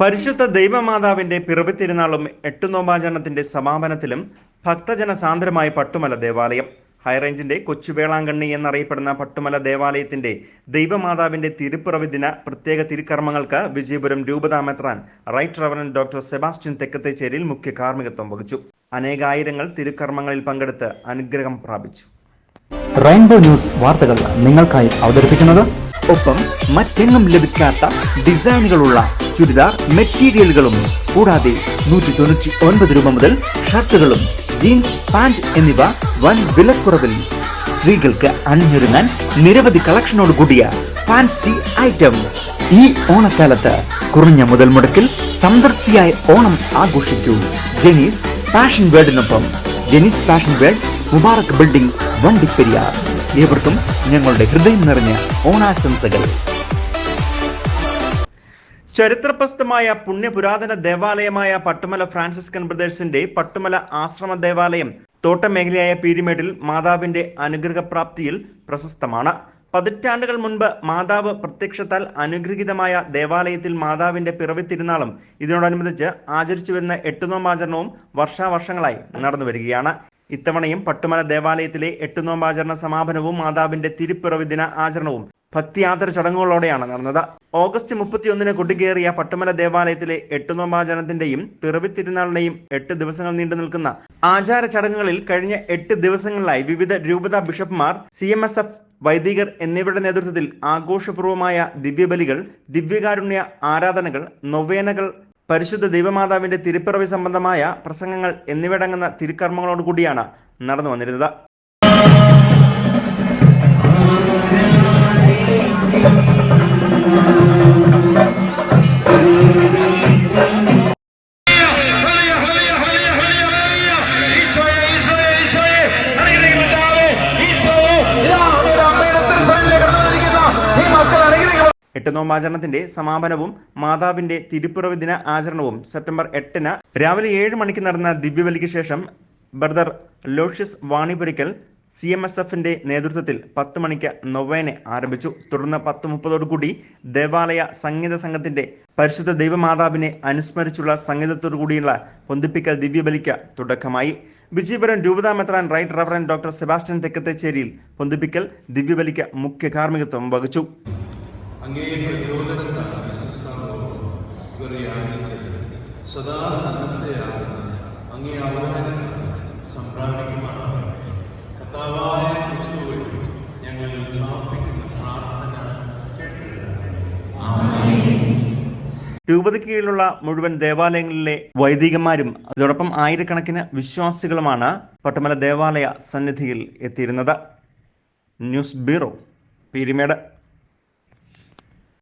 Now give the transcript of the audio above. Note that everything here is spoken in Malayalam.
പരിശുദ്ധ ദൈവമാതാവിന്റെ പിറവി തിരുനാളും എട്ടു നോമ്പാചരണത്തിന്റെ സമാപനത്തിലും ഭക്തജന സാന്ദ്രമായ പട്ടുമല ദേവാലയം ഹൈറേഞ്ചിന്റെ കൊച്ചുവേളാങ്കണ്ണി എന്നറിയപ്പെടുന്ന പട്ടുമല ദേവാലയത്തിന്റെ ദൈവമാതാവിന്റെ തിരുപ്പിറവി ദിന പ്രത്യേക തിരുക്കർമ്മങ്ങൾക്ക് വിജയപുരം രൂപതാമെത്രാൻ റൈറ്റ് റവറൻ ഡോക്ടർ സെബാസ്റ്റ്യൻ തെക്കത്തേച്ചേരിയിൽ മുഖ്യ കാർമ്മികത്വം വഹിച്ചു. അനേകായിരങ്ങൾ തിരുക്കർമ്മങ്ങളിൽ പങ്കെടുത്ത് അനുഗ്രഹം പ്രാപിച്ചു. റെയിൻബോ ന്യൂസ് വാർത്തകൾ നിങ്ങൾക്കായി അവതരിപ്പിക്കുന്നത് ഒപ്പം മറ്റെങ്ങും ലഭിക്കാത്ത ഡിസൈനുകളുള്ള ചുരിദാർ മെറ്റീരിയലുകളും കൂടാതെ നൂറ്റി തൊണ്ണൂറ്റി ഒൻപത് രൂപ മുതൽ ഷർട്ടുകളും ജീൻസ് പാന്റ് എന്നിവ വൻ വിലക്കുറവിൽ. സ്ത്രീകൾക്ക് അണിഞ്ഞൊരുങ്ങാൻ നിരവധി കളക്ഷനോട് കൂടിയ ഫാൻസി ഐറ്റംസ്. ഈ ഓണക്കാലത്ത് കുറഞ്ഞ മുതൽ മുടക്കിൽ സംതൃപ്തിയായ ഓണം ആഘോഷിക്കൂ. ജെനീസ് fashion വേർഡിനൊപ്പം. Jenees fashion world Mubarak building Vandiperiyar. ഏവർക്കും ഞങ്ങളുടെ ഹൃദയം നിറഞ്ഞ ഓണാശംസകൾ. ചരിത്രപ്രസിദ്ധമായ പുണ്യപുരാതന ദേവാലയമായ പട്ടുമല ഫ്രാൻസിസ്കൻ ബ്രദേഴ്സിന്റെ പട്ടുമല ആശ്രമ ദേവാലയം തോട്ടമേഖലയായ പീരിമേടിൽ മാതാവിന്റെ അനുഗ്രഹപ്രാപ്തിയിൽ പ്രശസ്തമാണ്. പതിറ്റാണ്ടുകൾ മുൻപ് മാതാവ് പ്രത്യക്ഷത്താൽ അനുഗ്രഹീതമായ ദേവാലയത്തിൽ മാതാവിന്റെ പിറവി തിരുനാളും ഇതിനോടനുബന്ധിച്ച് ആചരിച്ചു വരുന്ന എട്ടുനോമാചരണവും വർഷാവർഷങ്ങളായി നടന്നു വരികയാണ് ഇത്തവണയും പട്ടുമല ദേവാലയത്തിലെ എട്ടുനോമ്പാചരണ സമാപനവും മാതാവിന്റെ തിരുപ്പിറവി ദിന ആചരണവും ഭക്തിയാദര ചടങ്ങുകളോടെയാണ് നടന്നത്. ഓഗസ്റ്റ് മുപ്പത്തിയൊന്നിന് കൊടികേറിയ പട്ടുമല ദേവാലയത്തിലെ എട്ടുനോമ്പാചരണത്തിന്റെയും പിറവി തിരുനാളിന്റെയും എട്ട് ദിവസങ്ങൾ നീണ്ടു നിൽക്കുന്ന ആചാര ചടങ്ങുകളിൽ കഴിഞ്ഞ എട്ട് ദിവസങ്ങളിലായി വിവിധ രൂപത ബിഷപ്പ്മാർ സി എം എസ് എഫ് വൈദികർ എന്നിവരുടെ നേതൃത്വത്തിൽ ആഘോഷപൂർവമായ ദിവ്യബലികൾ ദിവ്യകാരുണ്യ ആരാധനകൾ നൊവേനകൾ പരിശുദ്ധ ദൈവമാതാവിന്റെ തിരുപ്പിറവി സംബന്ധമായ പ്രസംഗങ്ങൾ എന്നിവയടങ്ങുന്ന തിരുക്കർമ്മങ്ങളോടുകൂടിയാണ് നടന്നു വന്നിരുന്നത് എട്ട് നോമ്പാചരണത്തിന്റെ സമാപനവും മാതാവിന്റെ തിരുപ്പിറവ് ദിന ആചരണവും സെപ്റ്റംബർ എട്ടിന് രാവിലെ ഏഴ് മണിക്ക് നടന്ന ദിവ്യബലിക്ക് ശേഷം brother Lucius Vanipurikkal C M S എഫിന്റെ നേതൃത്വത്തിൽ പത്ത് മണിക്ക് നൊവേനെ ആരംഭിച്ചു. തുടർന്ന് പത്ത് മുപ്പതോടുകൂടി ദേവാലയ സംഗീത സംഘത്തിന്റെ പരിശുദ്ധ ദൈവമാതാവിനെ അനുസ്മരിച്ചുള്ള സംഗീതത്തോടു കൂടിയുള്ള പൊന്തിപ്പിക്കൽ ദിവ്യബലിക്ക് തുടക്കമായി. വിജയപുരം രൂപതാമെത്രാൻ റൈറ്റ് റവറൻ ഡോക്ടർ സെബാസ്റ്റ്യൻ തെക്കത്തേച്ചേരിയിൽ പൊന്തിപ്പിക്കൽ ദിവ്യബലിക്ക് മുഖ്യ കാർമ്മികത്വം വഹിച്ചു. അങ്ങേ പ്രചോദനത്താൽ വിശ്വസ്താവോ ഇവർ സദാ സന്നദ്ധയാകുന്ന അങ്ങേ അവതാരം സംപ്രാപിക്കുമാണ് കർത്താവായ ക്രിസ്തുവിൽ ഞങ്ങൾ സമർപ്പിക്കുന്ന പ്രാർത്ഥന രൂപതയ്ക്ക് കീഴിലുള്ള മുഴുവൻ ദേവാലയങ്ങളിലെ വൈദികന്മാരും അതോടൊപ്പം ആയിരക്കണക്കിന് വിശ്വാസികളുമാണ് പട്ടുമല ദേവാലയ സന്നിധിയിൽ എത്തിയിരുന്നത്. News bureau Peermade.